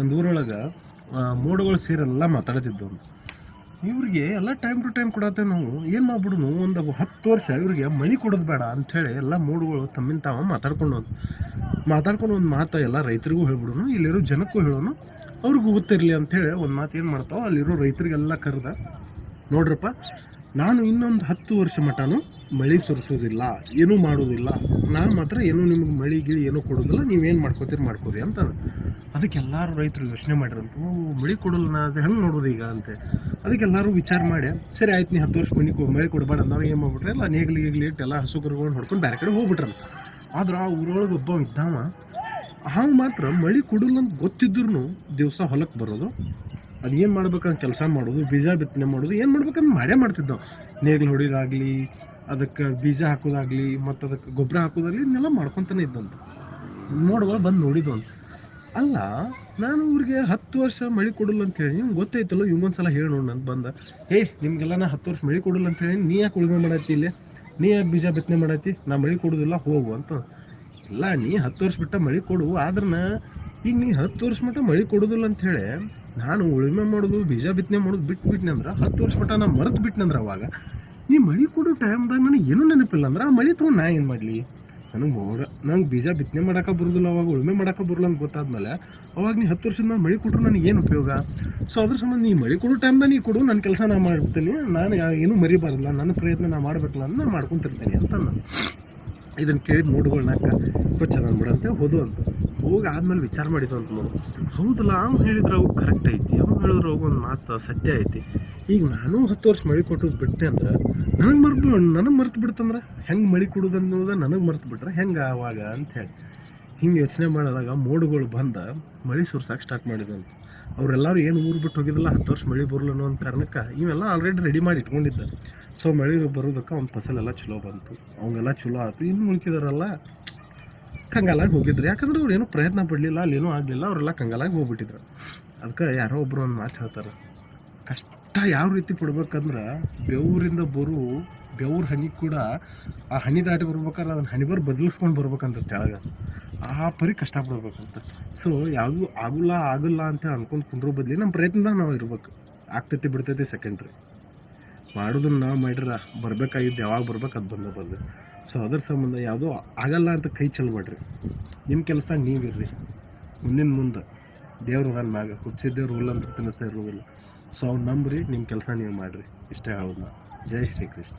ಒಂದು ಊರೊಳಗೆ ಮೋಡಗಳು ಸೇರೆಲ್ಲ ಮಾತಾಡ್ತಿದ್ದವು ಇವ್ರಿಗೆ ಎಲ್ಲ ಟೈಮ್ ಟು ಟೈಮ್ ಕೊಡತ್ತೆ ನಾವು. ಏನು ಮಾಡ್ಬಿಡುನು ಒಂದು ಹತ್ತು ವರ್ಷ ಇವ್ರಿಗೆ ಮಳೆ ಕೊಡೋದು ಬೇಡ ಅಂಥೇಳಿ ಎಲ್ಲ ಮೋಡಗಳು ತಮ್ಮಿಂದ ತಾವ ಮಾತಾಡ್ಕೊಂಡು. ಮಾತಾಡ್ಕೊಂಡು ಒಂದು ಮಾತು ಎಲ್ಲ ರೈತರಿಗೂ ಹೇಳ್ಬಿಡುನು, ಇಲ್ಲಿರೋ ಜನಕ್ಕೂ ಹೇಳೋನು, ಅವ್ರಿಗೂ ಗೊತ್ತಿರಲಿ ಅಂಥೇಳಿ ಒಂದು ಮಾತು ಏನು ಮಾಡ್ತಾವ? ಅಲ್ಲಿರೋ ರೈತರಿಗೆಲ್ಲ ಕರೆದ, ನೋಡ್ರಪ್ಪ, ನಾನು ಇನ್ನೊಂದು ಹತ್ತು ವರ್ಷ ಮಟನು ಮಳೆ ಸುರಿಸೋದಿಲ್ಲ, ಏನೂ ಮಾಡೋದಿಲ್ಲ ನಾನು ಮಾತ್ರ ಏನೂ ನಿಮ್ಗೆ ಮಳೆ ಗಿಳಿ ಏನೂ ಕೊಡೋದಿಲ್ಲ, ನೀವೇನು ಮಾಡ್ಕೋತೀರಿ ಮಾಡ್ಕೋರಿ ಅಂತ ಅದಕ್ಕೆ ಎಲ್ಲರೂ ರೈತರು ಯೋಚನೆ ಮಾಡಿರಂತ ಓ, ಮಳೆ ಕೊಡಲ್ಲ ನಾ, ಅದು ಹೆಂಗೆ ನೋಡೋದು ಈಗ ಅಂತೆ. ಅದಕ್ಕೆಲ್ಲರೂ ವಿಚಾರ ಮಾಡಿ, ಸರಿ ಆಯ್ತು ನೀ ಹತ್ತು ವರ್ಷ ಮನೆ ಮಳೆ ಕೊಡಬೇಡ, ನಾವು ಏನು ಮಾಡ್ಬಿಟ್ರೆ ಎಲ್ಲ ನೇಗ್ಲಿ ಗೀಗ್ಲಿ ಇಟ್ಟು ಎಲ್ಲ ಹಸು ಹೊಡ್ಕೊಂಡು ಬೇರೆ ಕಡೆ ಹೋಗ್ಬಿಟ್ರಂತ. ಆದ್ರೆ ಆ ಊರೊಳಗೆ ಒಬ್ಬ ಇದ್ದಾವ ಹಾವು ಮಾತ್ರ ಮಳೆ ಕೊಡಲ್ಲ ಅಂತ ಗೊತ್ತಿದ್ರು ದಿವಸ ಹೊಲಕ್ಕೆ ಬರೋದು, ಅದು ಏನು ಮಾಡ್ಬೇಕಂತ ಕೆಲಸ ಮಾಡೋದು, ಬೀಜ ಬಿತ್ತನೆ ಮಾಡೋದು, ಏನು ಮಾಡ್ಬೇಕಂತ ಮಾಡೇ ಮಾಡ್ತಿದ್ದವು. ನೇಗ್ಲು ಹೊಡಿಯೋದಾಗಲಿ ಅದಕ್ಕೆ ಬೀಜ ಹಾಕೋದಾಗಲಿ ಮತ್ತು ಅದಕ್ಕೆ ಗೊಬ್ಬರ ಹಾಕೋದಾಗಲಿ ಇದನ್ನೆಲ್ಲ ಮಾಡ್ಕೊತಾನೆ ಇದ್ದಂತ. ನೋಡುವಾಗ ಬಂದು ನೋಡಿದ್ದು ಅಂತ ಅಲ್ಲ, ನಾನು ಊರಿಗೆ ಹತ್ತು ವರ್ಷ ಮಳೆ ಕೊಡಲ್ಲ ಅಂತ ಹೇಳಿ ನಿಮ್ಗೆ ಗೊತ್ತೈತಲ್ಲ ಇನ್ನೊಂದ್ಸಲ ಹೇಳಿ ನೋಡಿ ಅಂತ ಬಂದ. ಏ ನಿಮಗೆಲ್ಲ ನಾ ಹತ್ತು ವರ್ಷ ಮಳೆ ಕೊಡಲ್ಲ ಅಂತ ಹೇಳಿ ನೀ ಯಾಕೆ ಉಳುಮೆ ಮಾಡತ್ತಿ ಇಲ್ಲಿ? ನೀ ಯಾಕೆ ಬೀಜ ಬಿತ್ತನೆ ಮಾಡತ್ತಿ ನಾ ಮಳೆ ಕೊಡೋದಿಲ್ಲ, ಹೋಗು ಅಂತ. ಇಲ್ಲ, ನೀ ಹತ್ತು ವರ್ಷ ಬಿಟ್ಟ ಮಳೆ ಕೊಡು, ಆದ್ರನ ಈಗ ನೀ ಹತ್ತು ವರ್ಷ ಮಟ್ಟ ಮಳೆ ಕೊಡೋದಿಲ್ಲ ಅಂತ ಹೇಳಿ ನಾನು ಉಳುಮೆ ಮಾಡೋದು, ಬೀಜ ಬಿತ್ತನೆ ಮಾಡೋದು ಬಿಟ್ಟು ಬಿಟ್ನೆ ಅಂದ್ರೆ, ಹತ್ತು ವರ್ಷ ಮಟ್ಟ ನಾ ಮರೆತು ಬಿಟ್ನೆ ಅಂದ್ರೆ ಅವಾಗ ನೀ ಮಳೆ ಕೊಡೋ ಟೈಮ್ದಾಗ ನನಗೆ ಏನೂ ನೆನಪಿಲ್ಲ ಅಂದ್ರೆ ಆ ಮಳೆ ತೊಗೊಂಡು ನಾ ಏನು ಮಾಡಲಿ? ನನಗೆ ಮೋಡ ನಂಗೆ ಬೀಜ ಬಿತ್ತನೆ ಮಾಡೋಕೆ ಬರೋದಿಲ್ಲ, ಅವಾಗ ಉಳುಮೆ ಮಾಡೋಕೆ ಬರಲ್ಲ ಅಂತ ಗೊತ್ತಾದ್ಮೇಲೆ ಅವಾಗ ನೀ ಹತ್ತು ವರ್ಷದ ಮೇಲೆ ಮಳೆ ಕೊಟ್ಟರು ನನಗೆ ಏನು ಉಪಯೋಗ? ಸೊ ಅದ್ರ ಸಂಬಂಧ ನೀ ಮಳೆ ಕೊಡೋ ಟೈಮ್ದಾಗ ನೀ ಕೊಡು ನನ್ನ ಕೆಲಸ ನಾ ಮಾಡ್ತೀನಿ, ನಾನು ಏನೂ ಮರಿಬಾರಲ್ಲ ನನ್ನ ಪ್ರಯತ್ನ ನಾನು ಮಾಡ್ಬೇಕಲ್ಲ ಅಂತ ನಾನು ಮಾಡ್ಕೊಂತಿರ್ತೀನಿ ಅಂತ ನಾನು ಇದನ್ನು ಕೇಳಿದ ಮೂಡುಗಳನ್ನಾಕ ಕೊಚ್ಚ ಚೆನ್ನಾಗಿ ಬಿಡಂತೆ ಹೋದು ಅಂತ. ಹೋಗಿ ಆದಮೇಲೆ ವಿಚಾರ ಮಾಡಿದ್ದು ಅಂತ ನೋಡು. ಹೌದಲ್ಲ, ಅವ್ನು ಹೇಳಿದ್ರೆ ಅವು ಕರೆಕ್ಟ್ ಐತಿ, ಅವ್ನು ಹೇಳಿದ್ರೆ ಅವು ಒಂದು ಮಾತು ಸತ್ಯ ಐತಿ. ಈಗ ನಾನು ಹತ್ತು ವರ್ಷ ಮಳೆ ಕೊಟ್ಟೋದು ಬಿಟ್ಟೆ ಅಂದ್ರೆ ನನಗೆ ಮರ್ತು ನನಗೆ ಮರ್ತು ಬಿಡ್ತಂದ್ರೆ ಹೆಂಗೆ ಮಳೆ ಕೊಡೋದು ಅನ್ನೋದು ನನಗೆ ಮರ್ತು ಬಿಟ್ರೆ ಹೆಂಗೆ ಆವಾಗ ಅಂತ ಹೇಳಿ. ಹಿಂಗೆ ಯೋಚನೆ ಮಾಡಿದಾಗ ಮೋಡುಗಳು ಬಂದ ಮಳೆ ಸುರ್ಸಕ್ಕೆ ಸ್ಟಾರ್ಟ್ ಮಾಡಿದಂತ ಅವರೆಲ್ಲರೂ ಏನು ಊರು ಬಿಟ್ಟು ಹೋಗಿದ್ದಿಲ್ಲ ಹತ್ತು ವರ್ಷ ಮಳೆ ಬರಲ್ಲ ಅನ್ನೋ ಒಂದು ಕಾರಣಕ್ಕೆ ಇವೆಲ್ಲ ಆಲ್ರೆಡಿ ರೆಡಿ ಮಾಡಿ ಇಟ್ಕೊಂಡಿದ್ದ. ಸೊ ಮಳೆ ಬರೋದಕ್ಕೆ ಅವ್ನ ಫಸಲೆಲ್ಲ ಚಲೋ ಬಂತು. ಅವಂಗೆಲ್ಲ ಚಲೋ ಆಯ್ತು ಇನ್ನು ಉಳ್ಕಿದಾರಲ್ಲ, ಕಂಗಾಲಾಗಿ ಹೋಗಿದ್ರು. ಯಾಕಂದ್ರೆ ಅವ್ರು ಏನೂ ಪ್ರಯತ್ನ ಪಡಲಿಲ್ಲ ಅಲ್ಲೇನೂ ಆಗಲಿಲ್ಲ, ಅವರೆಲ್ಲ ಕಂಗಾಲಾಗಿ ಹೋಗ್ಬಿಟ್ಟಿದ್ರು. ಅದಕ್ಕೆ ಯಾರೋ ಒಬ್ಬರು ಒಂದು ಮಾತು ಹೇಳ್ತಾರೆ. ಕಷ್ಟ ಯಾವ ರೀತಿ ಪಡ್ಬೇಕಂದ್ರೆ ಬೆವರಿಂದ ಬರು ಬೆವ್ರ ಹನಿ ಕೂಡ ಆ ಹನಿ ದಾಟಿ ಬರ್ಬೇಕಾದ್ರೆ ಅದನ್ನ ಹನಿ ಬರ್ ಬದಲಿಸ್ಕೊಂಡು ಬರ್ಬೇಕಂತ ತೆಳಗೆ. ಆ ಪರಿ ಕಷ್ಟಪಡ್ಬೇಕಂತ ಸೊ ಯಾವುದೂ ಆಗುಲ್ಲ, ಆಗಲ್ಲ ಅಂತ ಅನ್ಕೊಂಡು ಕುಂಡ್ರೋ ಬದಲಿ ನಮ್ಮ ಪ್ರಯತ್ನದಾಗ ನಾವು ಇರ್ಬೇಕು. ಆಗ್ತೈತಿ, ಬಿಡ್ತೈತಿ ಸೆಕೆಂಡ್ರಿ ಮಾಡೋದನ್ನ ನಾವು ಮಾಡಿರ ಬರ್ಬೇಕಾಗಿದ್ದು ಯಾವಾಗ ಬರ್ಬೇಕು ಅದು ಬಂದ ಬಂದು ಸೊ ಅದ್ರ ಸಂಬಂಧ ಯಾವುದೋ ಆಗಲ್ಲ ಅಂತ ಕೈ ಚೆಲ್ಬೇಡ್ರಿ. ನಿಮ್ಮ ಕೆಲಸ ನೀವಿರ್ರಿ. ಮುಂದಿನ ಮುಂದೆ ದೇವ್ರು ನನ್ನ ಮ್ಯಾಗ ಹುಚ್ಚಿದ್ದೇವ್ರು ರೂಲ್ ಅಂತ ತಿನ್ನಿಸ್ತಾ ಇರೋದಿಲ್ಲ. ಸೊ ಅವ್ನು ನಂಬ್ರಿ ನಿಮ್ಮ ಕೆಲಸ ನೀವು ಮಾಡಿರಿ. ಇಷ್ಟೇ ಹೇಳೋದು ನಾನು ಜೈ ಶ್ರೀ ಕೃಷ್ಣ.